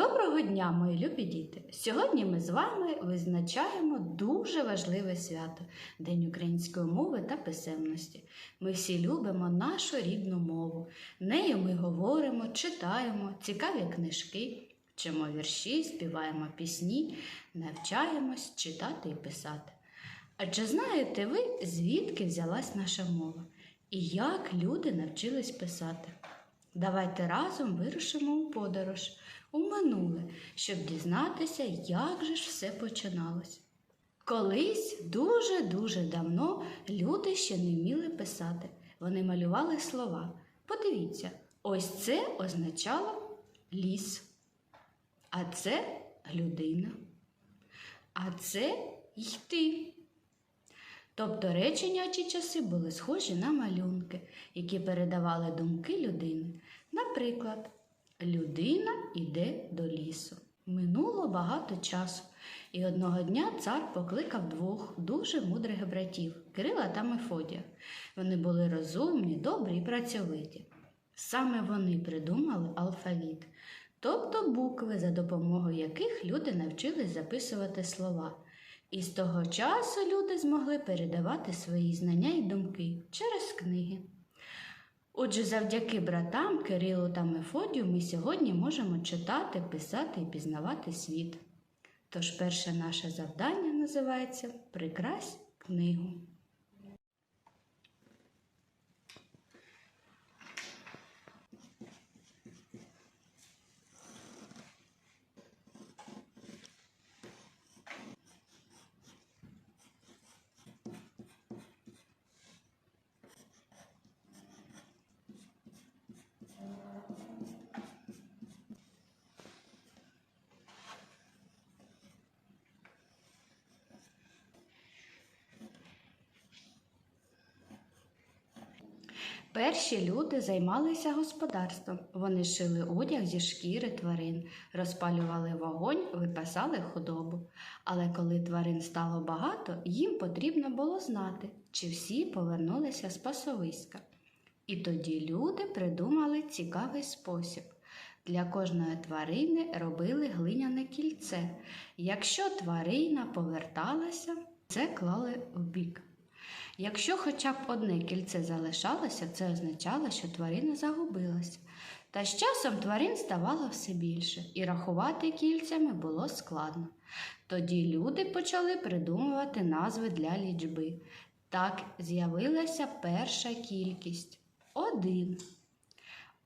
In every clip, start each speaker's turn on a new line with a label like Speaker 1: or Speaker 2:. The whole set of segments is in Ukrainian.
Speaker 1: Доброго дня, мої любі діти! Сьогодні ми з вами визначаємо дуже важливе свято День української мови та писемності. Ми всі любимо нашу рідну мову. Нею ми говоримо, читаємо цікаві книжки, вчимо вірші, співаємо пісні, навчаємось читати і писати. А чи знаєте ви, звідки взялась наша мова і як люди навчились писати? Давайте разом вирушимо у подорож у минуле, щоб дізнатися, як же ж все починалось. Колись дуже-дуже давно люди ще не вміли писати. Вони малювали слова. Подивіться, ось це означало ліс, а це людина, а це йти. Тобто речення чи часи були схожі на малюнки, які передавали думки людини. Наприклад, людина йде до лісу. Минуло багато часу, і одного дня цар покликав двох дуже мудрих братів Кирила та Мефодія. Вони були розумні, добрі і працьовиті. Саме вони придумали алфавіт, тобто букви, за допомогою яких люди навчились записувати слова. І з того часу люди змогли передавати свої знання і думки через книги. Отже, завдяки братам Кирилу та Мефодію ми сьогодні можемо читати, писати і пізнавати світ. Тож перше наше завдання називається Прикрась книгу. Перші люди займалися господарством. Вони шили одяг зі шкіри тварин, розпалювали вогонь, випасали худобу. Але коли тварин стало багато, їм потрібно було знати, чи всі повернулися з пасовиська. І тоді люди придумали цікавий спосіб. Для кожної тварини робили глиняне кільце. Якщо тварина поверталася, це клали в бік. Якщо хоча б одне кільце залишалося, це означало, що тварина загубилася. Та з часом тварин ставало все більше, і рахувати кільцями було складно. Тоді люди почали придумувати назви для лічби. Так з'явилася перша кількість один.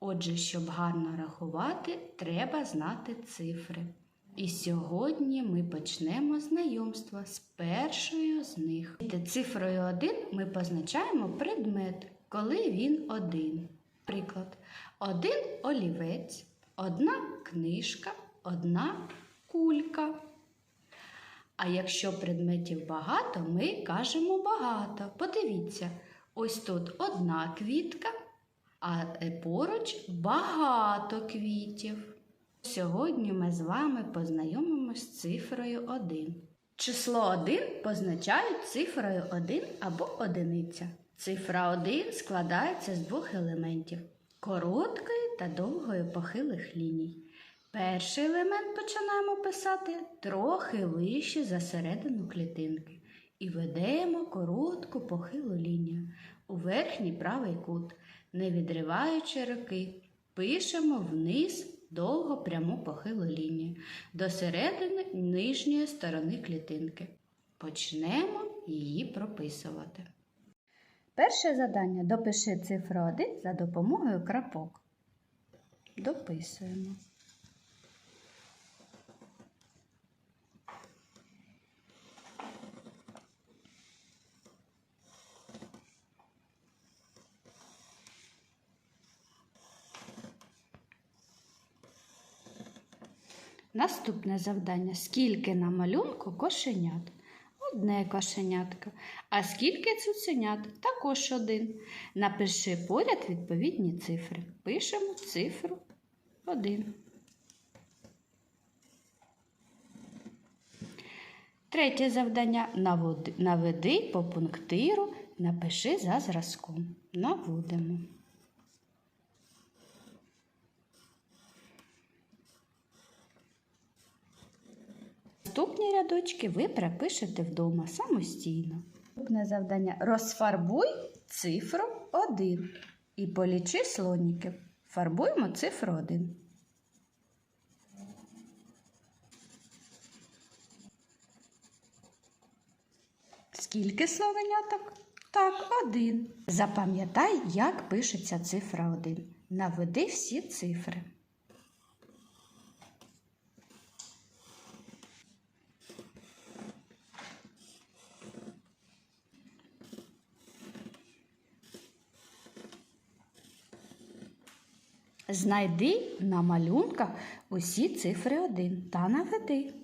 Speaker 1: Отже, щоб гарно рахувати, треба знати цифри. І сьогодні ми почнемо знайомство з першою з них. Цифрою 1 ми позначаємо предмет, коли він один. Приклад, один олівець, одна книжка, одна кулька. А якщо предметів багато, ми кажемо багато. Подивіться, ось тут одна квітка, а поруч багато квітів. Сьогодні ми з вами познайомимось з цифрою 1. Число 1 позначають цифрою 1 або одиниця. Цифра 1 складається з двох елементів короткої та довгої похилих ліній. Перший елемент починаємо писати трохи вище за середину клітинки і ведемо коротку похилу лінію у верхній правий кут, не відриваючи руки, пишемо вниз довго пряму похилу лінію до середини нижньої сторони клітинки. Почнемо її прописувати. Перше завдання допиши цифру 1 за допомогою крапок. Дописуємо. Наступне завдання: скільки на малюнку кошенят? Одне кошенятко. А скільки цуценят? Також один. Напиши поряд відповідні цифри. Пишемо цифру 1. Третє завдання наведи по пунктиру, напиши за зразком. Наводимо. Наступні рядочки ви перепишете вдома самостійно. Наступне завдання розфарбуй цифру 1 і полічи слоніків. Фарбуємо цифру 1. Скільки словеняток? Так, один. Запам'ятай, як пишеться цифра 1. Наведи всі цифри. Знайди на малюнках усі цифри 1 та наведи.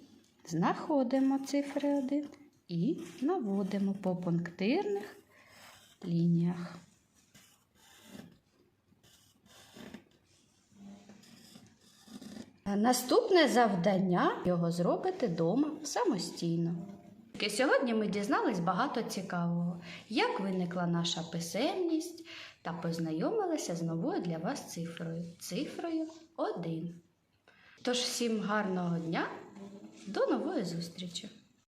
Speaker 1: Знаходимо цифри 1 і наводимо по пунктирних лініях. Наступне завдання його зробити вдома самостійно. Сьогодні ми дізнались багато цікавого, як виникла наша писемність та познайомилися з новою для вас цифрою цифрою 1. Тож всім гарного дня, до нової зустрічі!